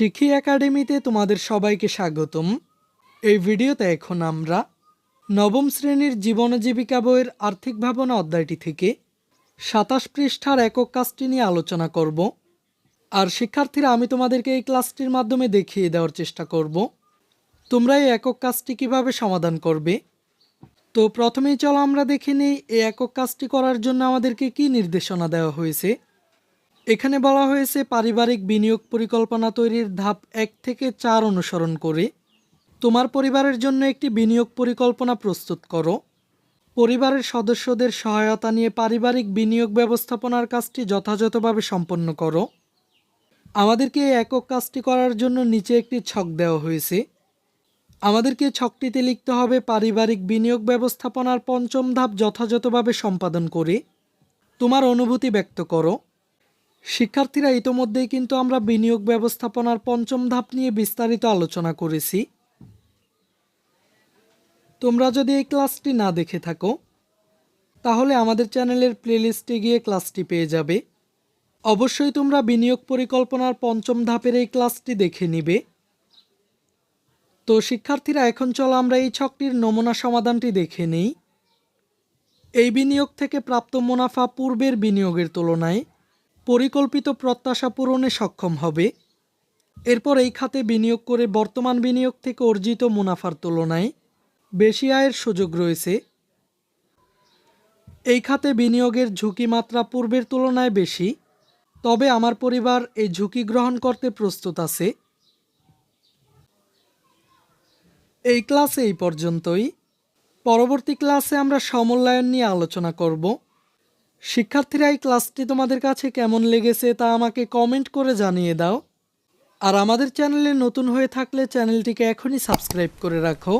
শিখি একাডেমিতে তোমাদের সবাইকে স্বাগতম। এই ভিডিওতে এখন আমরা নবম শ্রেণির জীবন জীবিকা বইয়ের আর্থিক ভাবনা অধ্যায়টি থেকে সাতাশ পৃষ্ঠার একক কাজটি নিয়ে আলোচনা করব। আর শিক্ষার্থীরা, আমি তোমাদেরকে এই ক্লাসটির মাধ্যমে দেখিয়ে দেওয়ার চেষ্টা করব। তোমরা এই একক কাজটি কীভাবে সমাধান করবে? তো প্রথমেই চলো আমরা দেখে নিই, এই একক কাজটি করার জন্য আমাদেরকে কি নির্দেশনা দেওয়া হয়েছে। এখানে বলা হয়েছে পারিবারিক বিনিয়োগ পরিকল্পনা তৈরির ধাপ এক থেকে চার অনুসরণ করে। তোমার পরিবারের জন্য একটি বিনিয়োগ পরিকল্পনা প্রস্তুত করো। পরিবারের সদস্যদের সহায়তা নিয়ে পারিবারিক বিনিয়োগ ব্যবস্থাপনার কাজটি যথাযথভাবে সম্পন্ন করো। আমাদেরকে এই একক কাজটি করার জন্য নিচে একটি ছক দেওয়া হয়েছে। আমাদেরকে ছকটিতে লিখতে হবে পারিবারিক বিনিয়োগ ব্যবস্থাপনার পঞ্চম ধাপ যথাযথভাবে সম্পাদন করে। তোমার অনুভূতি ব্যক্ত করো। শিক্ষার্থীরা ইতোমধ্যেই কিন্তু আমরা বিনিয়োগ ব্যবস্থাপনার পঞ্চম ধাপ নিয়ে বিস্তারিত আলোচনা করেছি। তোমরা যদি এই ক্লাসটি না দেখে থাকো, তাহলে আমাদের চ্যানেলের প্লেলিস্টে গিয়ে ক্লাসটি পেয়ে যাবে। অবশ্যই তোমরা বিনিয়োগ পরিকল্পনার পঞ্চম ধাপের এই ক্লাসটি দেখে নিবে। তো শিক্ষার্থীরা, এখন চলো আমরা এই ছকটির নমুনা সমাধানটি দেখে নেই। এই বিনিয়োগ থেকে প্রাপ্ত মুনাফা পূর্বের বিনিয়োগের তুলনায় পরিকল্পিত প্রত্যাশা পূরণে সক্ষম হবে। এরপর এই খাতে বিনিয়োগ করে বর্তমান বিনিয়োগ থেকে অর্জিত মুনাফার তুলনায় বেশি আয়ের সুযোগ রয়েছে। এই খাতে বিনিয়োগের ঝুঁকি মাত্রা পূর্বের তুলনায় বেশি, তবে আমার পরিবার এই ঝুঁকি গ্রহণ করতে প্রস্তুত আছে। এই ক্লাসে এই পর্যন্তই। পরবর্তী ক্লাসে আমরা সমল্যায়ন নিয়ে আলোচনা করব। শিক্ষার্থীরা এই ক্লাসটি তোমাদের কাছে কেমন লেগেছে তা আমাকে কমেন্ট করে জানিয়ে দাও। আর আমাদের চ্যানেলে নতুন হয়ে থাকলে চ্যানেলটিকে এখনই সাবস্ক্রাইব করে রাখো।